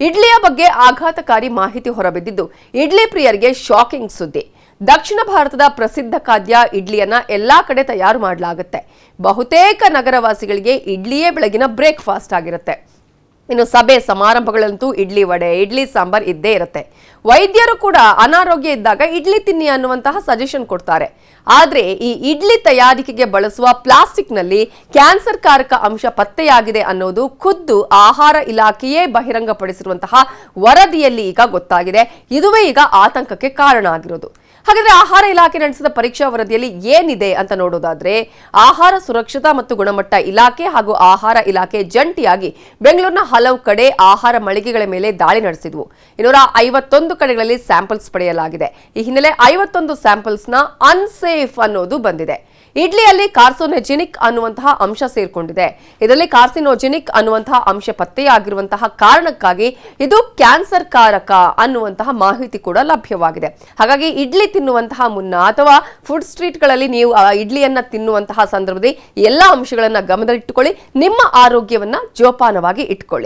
ಇಡ್ಲಿಯ ಬಗ್ಗೆ ಆಘಾತಕಾರಿ ಮಾಹಿತಿ ಹೊರಬಿದ್ದಿದ್ದು, ಇಡ್ಲಿ ಪ್ರಿಯರಿಗೆ ಶಾಕಿಂಗ್ ಸುದ್ದಿ. ದಕ್ಷಿಣ ಭಾರತದ ಪ್ರಸಿದ್ಧ ಖಾದ್ಯ ಇಡ್ಲಿಯನ್ನ ಎಲ್ಲಾ ಕಡೆ ತಯಾರು ಮಾಡಲಾಗುತ್ತೆ. ಬಹುತೇಕ ನಗರವಾಸಿಗಳಿಗೆ ಇಡ್ಲಿಯೇ ಬೆಳಗಿನ ಬ್ರೇಕ್ಫಾಸ್ಟ್ ಆಗಿರುತ್ತೆ. ಇನ್ನು ಸಭೆ ಸಮಾರಂಭಗಳಂತೂ ಇಡ್ಲಿ ವಡೆ, ಇಡ್ಲಿ ಸಾಂಬಾರ್ ಇದ್ದೇ ಇರುತ್ತೆ. ವೈದ್ಯರು ಕೂಡ ಅನಾರೋಗ್ಯ ಇದ್ದಾಗ ಇಡ್ಲಿ ತಿನ್ನಿ ಅನ್ನುವಂತಹ ಸಜೆಷನ್ ಕೊಡ್ತಾರೆ. ಆದ್ರೆ ಈ ಇಡ್ಲಿ ತಯಾರಿಕೆಗೆ ಬಳಸುವ ಪ್ಲಾಸ್ಟಿಕ್ನಲ್ಲಿ ಕ್ಯಾನ್ಸರ್ ಕಾರಕ ಅಂಶ ಪತ್ತೆಯಾಗಿದೆ ಅನ್ನೋದು ಖುದ್ದು ಆಹಾರ ಇಲಾಖೆಯೇ ಬಹಿರಂಗಪಡಿಸಿರುವಂತಹ ವರದಿಯಲ್ಲಿ ಈಗ ಗೊತ್ತಾಗಿದೆ. ಇದುವೇ ಈಗ ಆತಂಕಕ್ಕೆ ಕಾರಣ ಆಗಿರೋದು. ಹಾಗಾದ್ರೆ ಆಹಾರ ಇಲಾಖೆ ನಡೆಸಿದ ಪರೀಕ್ಷಾ ವರದಿಯಲ್ಲಿ ಏನಿದೆ ಅಂತ ನೋಡೋದಾದ್ರೆ ಆಹಾರ ಸುರಕ್ಷತಾ ಮತ್ತು ಗುಣಮಟ್ಟ ಇಲಾಖೆ ಹಾಗೂ ಆಹಾರ ಇಲಾಖೆ ಜಂಟಿಯಾಗಿ ಬೆಂಗಳೂರಿನ ಹಲವು ಕಡೆ ಆಹಾರ ಮಳಿಗೆಗಳ ಮೇಲೆ ದಾಳಿ ನಡೆಸಿದ್ವು. ಇನ್ನೂರ ಐವತ್ತೊಂದು ಕಡೆಗಳಲ್ಲಿ ಸ್ಯಾಂಪಲ್ಸ್ ಪಡೆಯಲಾಗಿದೆ. ಈ ಹಿನ್ನೆಲೆ ಐವತ್ತೊಂದು ಸ್ಯಾಂಪಲ್ಸ್ನ ಅನ್ಸೇಫ್ ಅನ್ನೋದು ಬಂದಿದೆ. ಇಡ್ಲಿಯಲ್ಲಿ ಕಾರ್ಸೋನೆಜಿನಿಕ್ ಅನ್ನುವಂತಹ ಅಂಶ ಸೇರ್ಕೊಂಡಿದೆ. ಇದರಲ್ಲಿ ಕಾರ್ಸಿನೋಜೆನಿಕ್ ಅನ್ನುವಂತಹ ಅಂಶ ಪತ್ತೆಯಾಗಿರುವಂತಹ ಕಾರಣಕ್ಕಾಗಿ ಇದು ಕ್ಯಾನ್ಸರ್ ಕಾರಕ ಅನ್ನುವಂತಹ ಮಾಹಿತಿ ಕೂಡ ಲಭ್ಯವಾಗಿದೆ. ಹಾಗಾಗಿ ಇಡ್ಲಿ ತಿನ್ನುವಂತಹ ಮುನ್ನ ಅಥವಾ ಫುಡ್ ಸ್ಟ್ರೀಟ್ಗಳಲ್ಲಿ ನೀವು, ಆ, ಇಡ್ಲಿಯನ್ನ ತಿನ್ನುವಂತಹ ಸಂದರ್ಭದಲ್ಲಿ ಎಲ್ಲ ಅಂಶಗಳನ್ನ ಗಮನದಲ್ಲಿಟ್ಟುಕೊಳ್ಳಿ. ನಿಮ್ಮ ಆರೋಗ್ಯವನ್ನ ಜೋಪಾನವಾಗಿ ಇಟ್ಕೊಳ್ಳಿ.